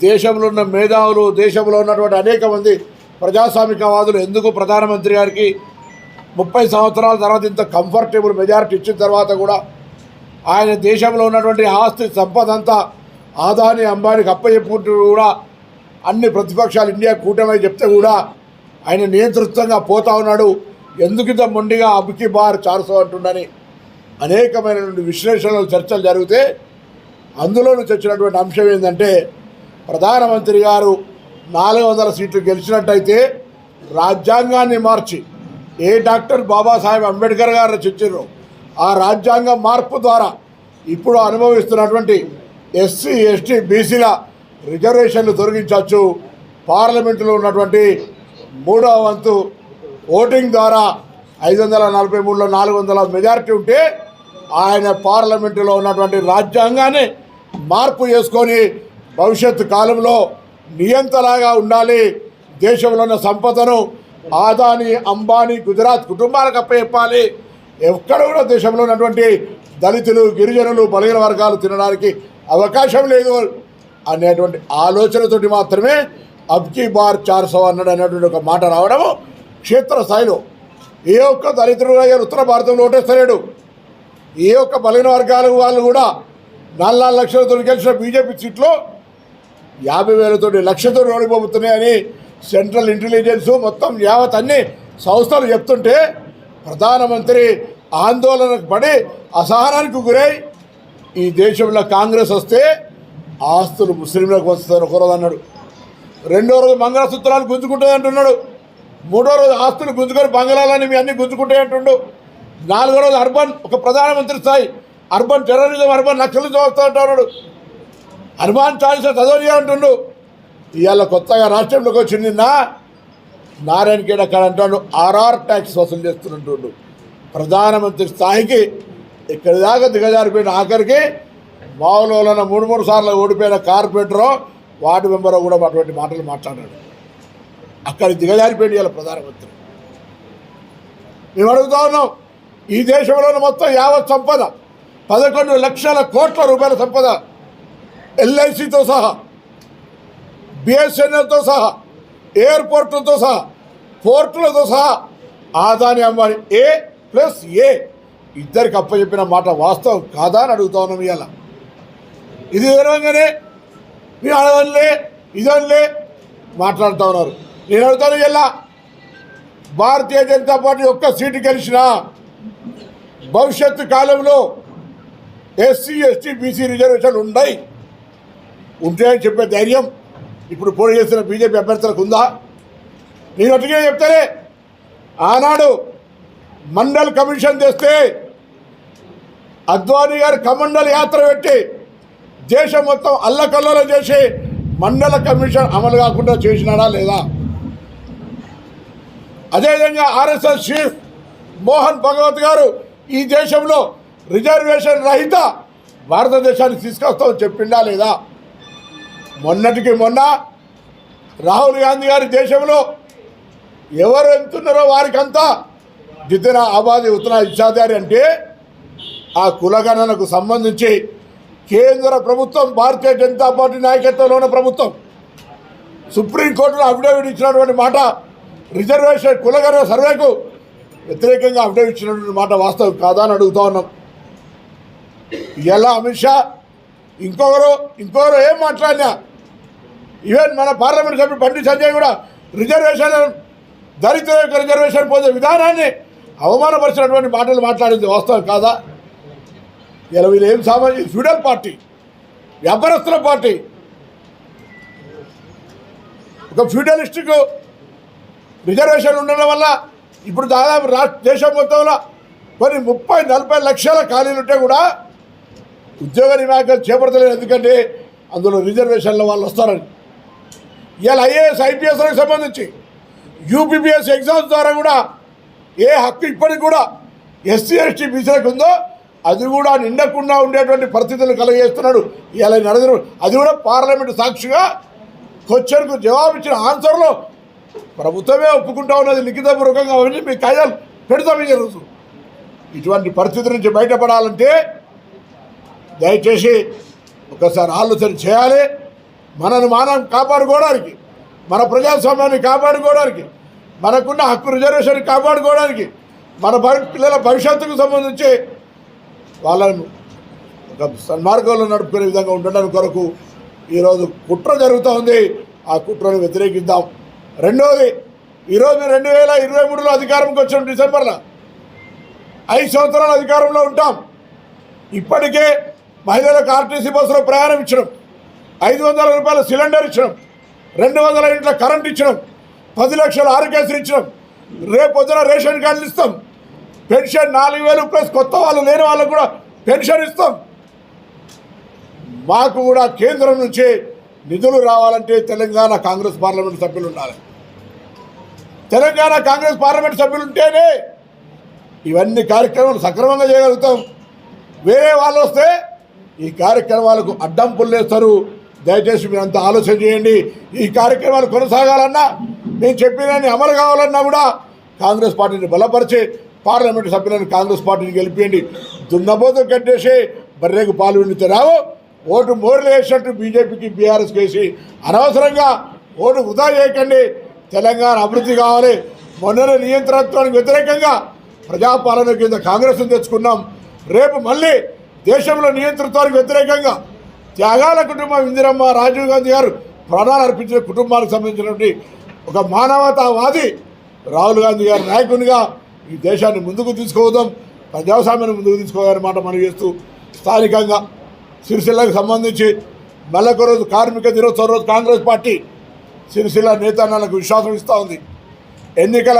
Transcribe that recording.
దేశంలో ఉన్న మేధావులు దేశంలో ఉన్నటువంటి అనేక మంది ప్రజాస్వామికవాదులు ఎందుకు ప్రధానమంత్రి గారికి ముప్పై సంవత్సరాల తర్వాత ఇంత కంఫర్టబుల్ మెజారిటీ ఇచ్చిన తర్వాత కూడా ఆయన దేశంలో ఉన్నటువంటి ఆస్తి సంపద అంతా ఆదాని అంబానీకి అప్పచెప్పుకుంటూ కూడా అన్ని ప్రతిపక్షాలు ఇండియా కూటమి చెప్తే కూడా ఆయన నియంతృత్వంగా పోతా ఉన్నాడు. ఎందుకు ఇంత మొండిగా అబుకి బార్ చార్సో అంటుండని అనేకమైనటువంటి విశ్లేషణలు చర్చలు జరిగితే అందులో నుంచి వచ్చినటువంటి అంశం ఏంటంటే ప్రధానమంత్రి గారు నాలుగు వందల సీట్లు గెలిచినట్టయితే రాజ్యాంగాన్ని మార్చి ఏ డాక్టర్ బాబాసాహెబ్ అంబేద్కర్ గారు రచించారో ఆ రాజ్యాంగ మార్పు ద్వారా ఇప్పుడు అనుభవిస్తున్నటువంటి ఎస్సీ ఎస్టీ బీసీల రిజర్వేషన్లు తొలగించవచ్చు. పార్లమెంటులో ఉన్నటువంటి మూడవ వంతు ఓటింగ్ ద్వారా ఐదు వందల నలభై మూడులో నాలుగు వందల మెజారిటీ ఉంటే ఆయన పార్లమెంటులో ఉన్నటువంటి రాజ్యాంగాన్ని మార్పు చేసుకొని భవిష్యత్తు కాలంలో నియంతలాగా ఉండాలి. దేశంలో ఉన్న సంపదను ఆదాని అంబానీ గుజరాత్ కుటుంబాలకు అప్పచెప్పాలి. ఎక్కడ కూడా దేశంలో ఉన్నటువంటి దళితులు గిరిజనులు బలహీన వర్గాలు తినడానికి అవకాశం లేదు అనేటువంటి ఆలోచనతోటి మాత్రమే అబ్కి బార్ చార్సో అన్నాడు అనేటువంటి ఒక మాట రావడము క్షేత్రస్థాయిలో. ఏ ఒక్క దళితుడు అయ్యారు ఉత్తర భారతంలో ఓటేస్తలేడు. ఏ ఒక్క బలహీన వర్గాల వాళ్ళు కూడా నాలుగు నాలుగు లక్షలతో గెలిచిన బీజేపీ సీట్లో యాభై వేలతోటి లక్షతో ఓడిపోతున్నాయని సెంట్రల్ ఇంటెలిజెన్స్ మొత్తం యావత్ అన్ని సంస్థలు చెప్తుంటే ప్రధానమంత్రి ఆందోళనకు పడి అసహనానికి గురై ఈ దేశంలో కాంగ్రెస్ వస్తే ఆస్తులు ముస్లింలకు వస్తారు ఒకరోజు అన్నాడు. రెండో రోజు మంగళసూత్రాలు గుంజుకుంటుంది అంటున్నాడు. మూడో రోజు ఆస్తులు గుంజుకొని బంగాళాలని మీ అన్ని గుంజుకుంటాయి అంటుండు. నాలుగో రోజు అర్బన్ ఒక ప్రధానమంత్రి స్థాయి అర్బన్ టెర్రరిజం అర్బన్ నక్సలిజం వస్తూ అంటున్నాడు హనుమాన్ చాలీసా చదవని అంటుండు. ఇవాళ కొత్తగా రాష్ట్రంలోకి వచ్చింది నిన్న. నారాయణ గేడ్ అక్కడ అంటాడు. ఆర్ఆర్ ట్యాక్స్ వసూలు చేస్తున్నట్టుండు. ప్రధానమంత్రి స్థాయికి ఇక్కడి దాకా దిగజారిపోయిన ఆఖరికి మావులో మూడు మూడు సార్లు ఓడిపోయిన కార్పొరేటరో వార్డు మెంబరో కూడా అటువంటి మాటలు మాట్లాడాడు. అక్కడ దిగజారిపోయింది ఇవాళ ప్రధానమంత్రి. మేము అడుగుతా ఉన్నాం ఈ దేశంలోని మొత్తం యావత్ సంపద పదకొండు లక్షల కోట్ల రూపాయల సంపద ఎల్ఐసితో సహా బిఎస్ఎన్ఎల్తో సహా ఎయిర్పోర్టులతో సహా పోర్టులతో సహా ఆదాని అమ్మాని ఏ ప్లస్ ఏ. ఇద్దరికి అప్పచెప్పిన మాట వాస్తవం కాదా అని అడుగుతా ఉన్నాం ఇవాళ. ఇది వివరంగానే మీరు అడగలే ఇదనిలే మాట్లాడుతూ ఉన్నారు. నేను అడుగుతాను ఇలా భారతీయ జనతా పార్టీ ఒక్క సీటు గెలిచినా భవిష్యత్తు కాలంలో ఎస్సీ ఎస్టీ బీసీ రిజర్వేషన్లు ఉన్నాయి ఉంటాయని చెప్పే ధైర్యం ఇప్పుడు పోటీ చేస్తున్న బీజేపీ అభ్యర్థులకు ఉందా? నేను ఒట్టుగా చెప్తానే ఆనాడు మండల్ కమిషన్ తెస్తే అద్వానీ గారు కమండల్ యాత్ర పెట్టి దేశం మొత్తం అల్లకల్లోలం చేసి మండల కమిషన్ అమలు కాకుండా చేసినాడా లేదా? అదేవిధంగా ఆర్ఎస్ఎస్ చీఫ్ మోహన్ భగవత్ గారు ఈ దేశంలో రిజర్వేషన్ రహిత భారతదేశానికి తీసుకొస్తామని చెప్పిండా లేదా? మొన్నటికి మొన్న రాహుల్ గాంధీ గారి దేశంలో ఎవరు ఎంతున్నారో వారికంతా జితిన ఆబాది ఉత్తర ఇచ్చాదారి అంటే ఆ కులగణనకు సంబంధించి కేంద్ర ప్రభుత్వం భారతీయ జనతా పార్టీ నాయకత్వంలో ఉన్న ప్రభుత్వం సుప్రీంకోర్టులో అఫిడవిట్ ఇచ్చినటువంటి మాట రిజర్వేషన్ కులగణన సర్వేకు వ్యతిరేకంగా అఫిడవిట్ ఇచ్చినటువంటి మాట వాస్తవం కాదా అని అడుగుతా ఉన్నాం. ఎలా అమిత్ షా? ఇంకొకరు ఇంకొకరు ఏం మాట్లాడినా ఈవెన్ మన పార్లమెంట్ సభ్యుడు బండి సంజయ్ కూడా రిజర్వేషన్ దళితుల యొక్క రిజర్వేషన్ పోతే విధానాన్ని అవమానపరిచినటువంటి మాటలు మాట్లాడింది వాస్తవం కాదా? ఇలా వీళ్ళు ఏం సామాజిక ఫ్యూడల్ పార్టీ వ్యాపారస్తుల పార్టీ. ఒక ఫ్యూడలిస్టుకు రిజర్వేషన్ ఉండడం వల్ల ఇప్పుడు దాదాపు రాష్ట్ర దేశం మొత్తంలో కొన్ని ముప్పై నలభై లక్షల ఖాళీలు ఉంటే కూడా ఉద్యోగ నియామకాలు చేపడతలేదు. ఎందుకంటే అందులో రిజర్వేషన్ల వాళ్ళు వస్తారని. ఇవాళ ఐఏఎస్ ఐపీఎస్లకు సంబంధించి యూపీపీఎస్ ఎగ్జామ్స్ ద్వారా కూడా ఏ హక్కు ఇప్పటికి కూడా ఎస్సీ ఎస్టీ బీసీలకు ఉందో అది కూడా నిండకుండా ఉండేటువంటి పరిస్థితులు కలగజేస్తున్నాడు ఇలా నరేంద్ర అది కూడా పార్లమెంటు సాక్షిగా క్వశ్చన్కు జవాబు ఇచ్చిన ఆన్సర్లో ప్రభుత్వమే ఒప్పుకుంటా ఉన్నది లిఖితపూర్వకంగా అవన్నీ మీ కాయిదాలు పెడతాం ఈ రోజు. ఇటువంటి పరిస్థితి నుంచి బయటపడాలంటే దయచేసి ఒకసారి ఆలోచన చేయాలి. మనను మనం కాపాడుకోవడానికి మన ప్రజాస్వామ్యాన్ని కాపాడుకోవడానికి మనకున్న హక్కు రిజర్వేషన్ కాపాడుకోవడానికి మన పిల్లల భవిష్యత్తుకు సంబంధించి వాళ్ళను ఒక సన్మార్గంలో నడుపుకునే విధంగా ఉండడానికి కొరకు ఈరోజు కుట్ర జరుగుతూ ఉంది. ఆ కుట్రను వ్యతిరేకిద్దాం. రెండవది ఈరోజు రెండు వేల ఇరవై మూడులో అధికారంకి వచ్చాం డిసెంబర్లో ఐదు సంవత్సరాలు అధికారంలో ఉంటాం. ఇప్పటికే మహిళలకు ఆర్టీసీ బస్సులో ప్రయాణం ఇచ్చడం ఐదు వందల రూపాయల సిలిండర్ ఇచ్చినాం. రెండు వందల ఇంట్లో కరెంట్ ఇచ్చడం పది లక్షల ఆరోగ్యశ్రీ ఇచ్చినాం. రేపు పొద్దున రేషన్ కార్డులు ఇస్తాం. పెన్షన్ నాలుగు వేలు ప్లస్ కొత్త వాళ్ళు లేని వాళ్ళకు కూడా పెన్షన్ ఇస్తాం. మాకు కూడా కేంద్రం నుంచి నిధులు రావాలంటే తెలంగాణ కాంగ్రెస్ పార్లమెంట్ సభ్యులు ఉండాలి. తెలంగాణ కాంగ్రెస్ పార్లమెంట్ సభ్యులు ఉంటేనే ఇవన్నీ కార్యక్రమాలు సక్రమంగా చేయగలుగుతాం. వేరే వాళ్ళు వస్తే ఈ కార్యక్రమాలకు అడ్డంపులు వేస్తారు దయచేసి మీరు ఆలోచన చేయండి. ఈ కార్యక్రమాలు కొనసాగాలన్నా నేను చెప్పినని అమలు కావాలన్నా కూడా కాంగ్రెస్ పార్టీని బలపరిచి పార్లమెంటు సభ్యులను కాంగ్రెస్ పార్టీని గెలిపియండి. దున్నబోతం కట్టేసి బర్రెకు పాలు విండితే రావు. ఓటు మోర్లు వేసినట్టు బీజేపీకి బీఆర్ఎస్ వేసి అనవసరంగా ఓటు వృధా చేయకండి. తెలంగాణ అభివృద్ధి కావాలి. మొన్ననే నియంత్రణత్వానికి వ్యతిరేకంగా ప్రజాపాలన కింద కాంగ్రెస్ను తెచ్చుకున్నాం. రేపు మళ్ళీ దేశంలో నియంత్రణత్వానికి వ్యతిరేకంగా త్యాగాల కుటుంబం ఇందిరమ్మ రాజీవ్ గాంధీ గారు ప్రాణాలు అర్పించిన కుటుంబానికి సంబంధించినటువంటి ఒక మానవతావాది రాహుల్ గాంధీ గారి నాయకునిగా ఈ దేశాన్ని ముందుకు తీసుకోవడం ప్రజాస్వామ్యాన్ని ముందుకు తీసుకోవాలని మాట మనం చేస్తూ స్థానికంగా సిరిసిల్లకు సంబంధించి మళ్ళొక రోజు కార్మిక దినోత్సవం రోజు కాంగ్రెస్ పార్టీ సిరిసిల్ల నేతన్నలకు విశ్వాసం ఇస్తూ ఉంది. ఎన్నికల